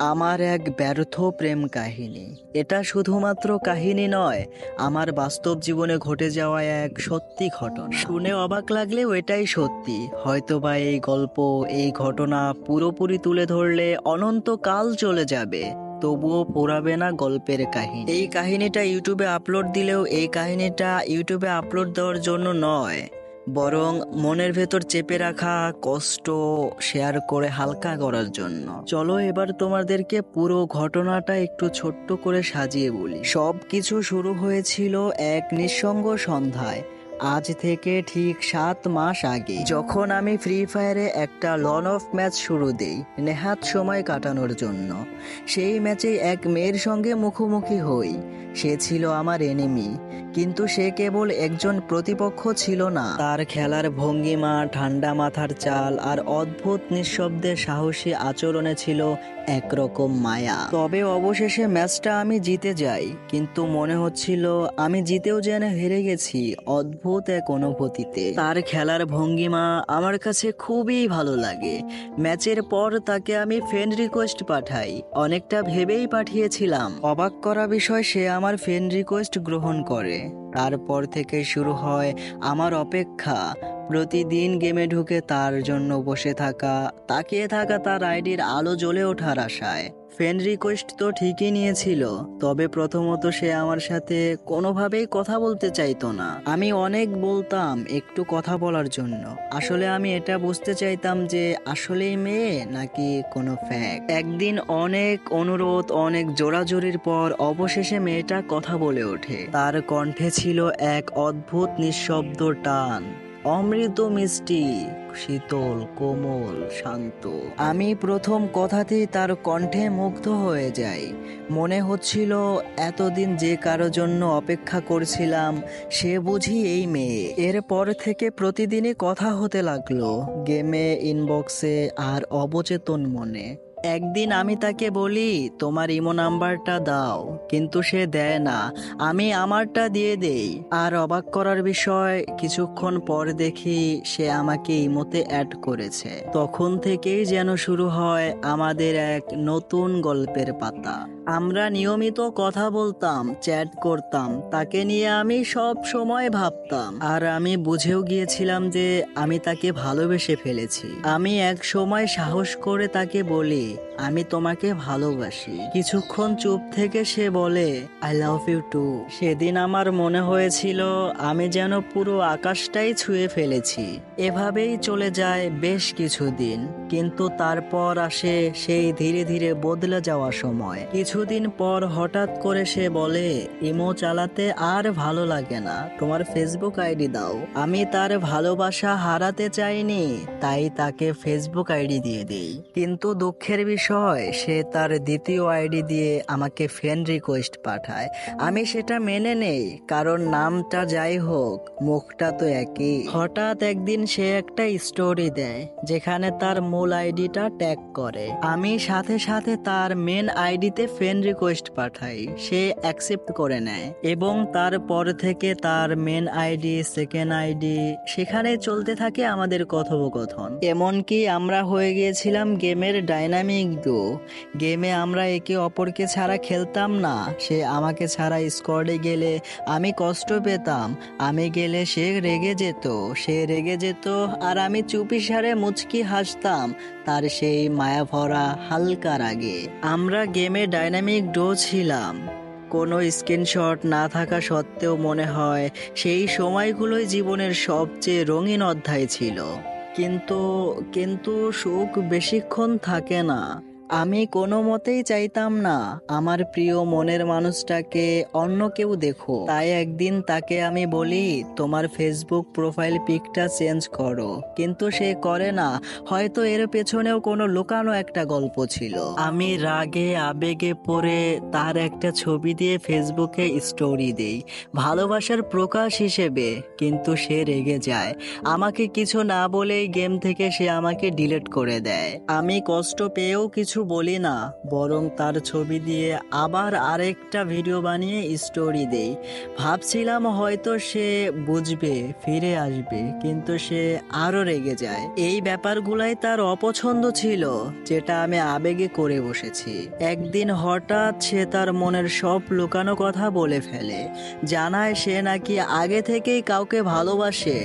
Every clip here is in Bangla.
আমার এক ব্যর্থ প্রেম কাহিনী। এটা শুধুমাত্র কাহিনী নয়, আমার বাস্তব জীবনে ঘটে যাওয়া এক সত্যি ঘটনা। শুনে অবাক লাগলেও এটাই সত্যি। হয়তোবা এই গল্প, এই ঘটনা পুরোপুরি তুলে ধরলে অনন্তকাল চলে যাবে। তবুও পোড়াবে না গল্পের কাহিনী। এই কাহিনীটা ইউটিউবে আপলোড দিলেও এই কাহিনীটা ইউটিউবে আপলোড দেওয়ার জন্য নয়। বরং মনের ভেতর চেপে রাখা, কষ্ট শেয়ার করে হালকা করার জন্য। চলো এবার তোমাদেরকে পুরো ঘটনাটা একটু ছোট্ট করে সাজিয়ে বলি। সব কিছু শুরু হয়েছিল এক নিঃসঙ্গ সন্ধ্যায়। আজ থেকে ঠিক সাত মাস আগে যখন আমি ফ্রি ফায়ারে একটা লন অফ ম্যাচ শুরু দেই, নেহাত সময় কাটানোর জন্য। সেই ম্যাচে এক মেয়ের সঙ্গে মুখোমুখি হই। সে ছিল আমার এনিমি কিন্তু সে কেবল একজন প্রতিপক্ষ ছিল না। তার খেলার ভঙ্গিমা, ঠান্ডা মাথার চাল আর অদ্ভুত নিঃশব্দে সাহসী আচরণে ছিল একরকম মায়া। তবে অবশেষে ম্যাচটা আমি জিতে যাই, কিন্তু মনে হচ্ছিল আমি জিতেও যেন হেরে গেছি, অদ্ভুত এক অনুভূতিতে তার খেলার ভঙ্গিমা আমার কাছে খুবই ভালো লাগে। ম্যাচের পর তাকে আমি ফ্রেন্ড রিকোয়েস্ট পাঠাই। অনেকটা ভেবেই পাঠিয়েছিলাম। অবাক করা বিষয়, সে আমার ফ্রেন্ড রিকোয়েস্ট গ্রহণ করে। তারপর থেকে শুরু হয় আমার অপেক্ষা। প্রতিদিন গেমে ঢুকে তার জন্য বসে থাকা, তাকিয়ে থাকা তার আইডির আলো জ্বলে ওঠার আশায়। ফ্রেন্ড রিকোয়েস্ট তো ঠিকই নিয়েছিল, তবে প্রথমত সে আমার সাথে কোনোভাবেই কথা বলতে চাইতো না। আমি অনেক বলতাম একটু কথা বলার জন্য। আসলে আমি এটা বুঝতে চাইতাম যে আসলেই মেয়ে নাকি কোনো ফ্যাক একদিন অনেক অনুরোধ, অনেক জোরাজোরির পর অবশেষে মেয়েটা কথা বলে ওঠে। তার কণ্ঠে ছিল এক অদ্ভুত নিঃশব্দ টান। অমৃত মিষ্টি, শীতল, কোমল, শান্ত। আমি প্রথম কথাতেই তার কণ্ঠে মুগ্ধ হয়ে যাই। মনে হচ্ছিল, এতদিন যে কারও জন্য অপেক্ষা করছিলাম, সে বুঝি এই মেয়ে। এরপর থেকে প্রতিদিনই কথা হতে লাগল, গেমে ইনবক্সে আর অবচেতন মনে। একদিন আমি তাকে বলি, তোমার ইমো নাম্বারটা দাও। কিন্তু সে দেয় না। আমি আমারটা দিয়ে দেই। আর অবাক করার বিষয়, কিছুক্ষণ পর দেখি সে আমাকে ইমোতে অ্যাড করেছে। তখন থেকেই যেন শুরু হয় আমাদের এক নতুন গল্পের পাতা। আমরা নিয়মিত কথা বলতাম, চ্যাট করতাম, তাকে নিয়ে আমি সব সময় ভাবতাম। আর আমি বুঝেও গিয়েছিলাম যে আমি তাকে ভালোবেসে ফেলেছি। আমি এক সময় সাহস করে তাকে বলি sekali আমি তোমাকে ভালোবাসি। কিছুক্ষণ চুপ থেকে সে বলে আই লাভ ইউ টু সেদিন আমার মনে হয়েছিল, আমি যেন পুরো আকাশটাই ছুঁয়ে ফেলেছি। এভাবেই চলে যায় বেশ কিছুদিন, কিন্তু তারপর আসে সেই ধীরে ধীরে বদলে যাওয়া সময়। কিছুদিন পর হঠাৎ করে সে বলে, ইমো চালাতে আর ভালো লাগে না, তোমার ফেসবুক আইডি দাও। আমি তার ভালোবাসা হারাতে চাইনি, তাই তাকে ফেসবুক আইডি দিয়ে দিই। কিন্তু দুঃখের বিষয় সে তার দ্বিতীয় আইডি দিয়ে আমাকে ফ্রেন্ড রিকোয়েস্ট পাঠায়। আমি সেটা মেনে নেই, কারণ নামটা যাই হোক, মুখটা তো একই। হঠাৎ একদিন সে একটা স্টোরি দেয়, যেখানে তার মূল আইডিটা ট্যাগ করে। আমি সাথে সাথে তার মেন আইডিতে ফ্রেন্ড রিকোয়েস্ট পাঠাই, সে অ্যাকসেপ্ট করে নেয়। এবং তারপর থেকে তার মেন আইডি সেকেন্ড আইডি, সেখানে চলতে থাকে আমাদের কথোপকথন। এমনকি আমরা হয়ে গিয়েছিলাম গেমের ডাইনামিক দো গেমে আমরা একে অপরকে ছাড়া খেলতাম না। সে আমাকে ছাড়া স্কোয়াডে গেলে আমি কষ্ট পেতাম। আমি গেলে সে রেগে যেত। সে রেগে যেত আর আমি চুপি সারে মুচকি হাসতাম। তার সেই মায়া ভরা হালকা রাগে আমরা গেমে ডাইনামিক ডো ছিলাম। কোনো স্ক্রিনশট না থাকা সত্ত্বেও মনে হয় সেই সময়গুলোই জীবনের সবচেয়ে রঙিন অধ্যায় ছিল। কিন্তু কিন্তু সুখ বেশিক্ষণ থাকে না। আমি কোনো মতেই চাইতাম না আমার প্রিয় মনের মানুষটাকে অন্য কেউ দেখো। তাই একদিন তাকে আমি বলি, তোমার ফেসবুক প্রোফাইল পিকটা চেঞ্জ করো। কিন্তু সে করে না। হয়তো এর পেছনেও কোনো লুকানো একটা গল্প ছিল। আমি রাগে, আবেগে পড়ে তার একটা ছবি দিয়ে ফেসবুকে স্টোরি দেই, ভালোবাসার প্রকাশ হিসেবে। কিন্তু সে রেগে যায়। আমাকে কিছু না বলেই গেম থেকে সে আমাকে ডিলিট করে দেয়। আমি কষ্ট পেয়েও কিছু কিছু বলি না, বরং তার ছবি দিয়ে আবার আরেকটা ভিডিও বানিয়ে স্টোরি দেই। ভাবছিলাম হয়তো সে বুঝবে, ফিরে আসবে, কিন্তু সে আরও রেগে যায়। এই ব্যাপারগুলাই তার অপছন্দ ছিল, যেটা আমি আবেগে করে বসেছি। একদিন হঠাৎ সে তার মনের সব লুকানো কথা বলে ফেলে, জানায় সে নাকি আগে থেকেই কাউকে ভালোবাসে।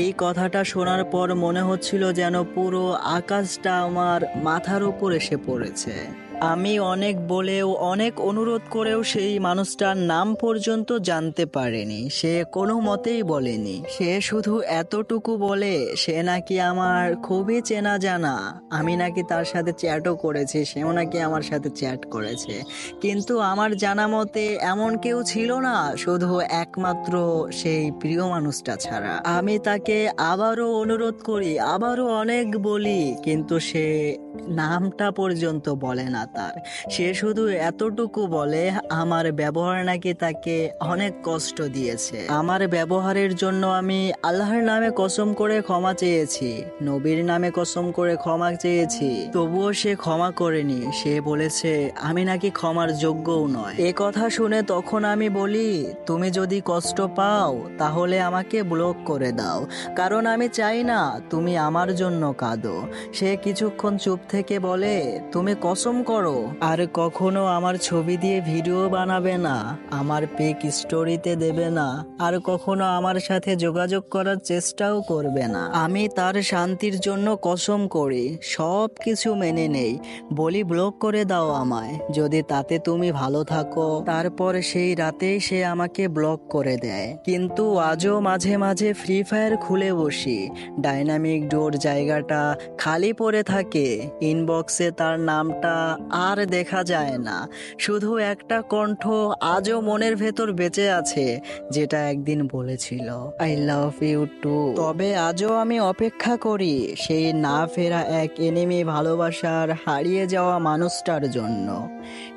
এই কথাটা শোনার পর মনে হচ্ছিল যেন পুরো আকাশটা আমার মাথার উপর এসে পড়েছে আমি অনেক বলেও, অনেক অনুরোধ করেও সেই মানুষটার নাম পর্যন্ত জানতে পারেনি। সে কোনো মতেই বলেনি। সে শুধু এতটুকু বলে, সে নাকি আমার খুবই চেনা জানা। আমি নাকি তার সাথে চ্যাটও করেছি, সেও নাকি আমার সাথে চ্যাট করেছে। কিন্তু আমার জানা মতে এমন কেউ ছিল না, শুধু একমাত্র সেই প্রিয় মানুষটা ছাড়া। আমি তাকে আবারও অনুরোধ করি, আবারও অনেক বলি, কিন্তু সে নামটা পর্যন্ত বলে না। তার। সে শুধু এতটুকু বলে, আমার ব্যবহার নাকি তাকে অনেক কষ্ট দিয়েছে। আমার ব্যবহারের জন্য আমি আল্লাহর নামে কসম করে ক্ষমা চেয়েছি, নবীর নামে কসম করে ক্ষমা চেয়েছি। তবুও সে ক্ষমা করেনি। সে বলেছে, আমি নাকি ক্ষমার যোগ্যও নয়। এ কথা শুনে তখন আমি বলি, তুমি যদি কষ্ট পাও, তাহলে আমাকে ব্লক করে দাও। কারণ আমি চাই না তুমি আমার জন্য কাঁদো। সে কিছুক্ষণ চুপ থেকে বলে, তুমি কসম করো আর কখনো আমার ছবি দিয়ে ভিডিও বানাবে না, আমার পেক স্টোরিতে দেবে না, আর কখনো আমার সাথে যোগাযোগ করার চেষ্টাও করবে না। আমি তার শান্তির জন্য কসম করি সব কিছু মেনে নেই। বলি, ব্লক করে দাও আমায়, যদি তাতে তুমি ভালো থাকো। তারপর সেই রাতেই সে আমাকে ব্লক করে দেয়। কিন্তু আজও মাঝে মাঝে ফ্রি ফায়ার খুলে বসি। ডাইনামিক ডোর জায়গাটা খালি পড়ে থাকে। ইনবক্সে তার নামটা আর দেখা যায় না। শুধু একটা কণ্ঠ আজও মনের ভেতর বেঁচে আছে, যেটা একদিন বলেছিল আই লাভ ইউ টু তবে আজও আমি অপেক্ষা করি সেই না ফেরা এক এনিমি ভালোবাসার হারিয়ে যাওয়া মানুষটার জন্য।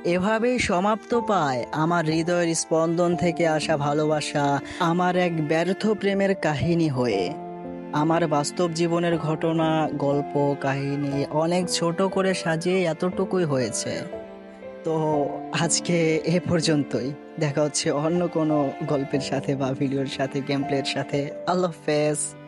এভাবেই সমাপ্ত পায় আমার হৃদয়ের স্পন্দন থেকে আসা ভালোবাসা, আমার এক ব্যর্থ প্রেমের কাহিনী হয়ে। আমার বাস্তব জীবনের ঘটনা, গল্প, কাহিনী অনেক ছোট করে সাজিয়ে এতটুকুই হয়েছে। তো আজকে এ পর্যন্তই। দেখা হচ্ছে অন্য কোনো গল্পের সাথে বা ভিডিওর সাথে গেমপ্লের সাথে। আল্লাহ হাফেজ।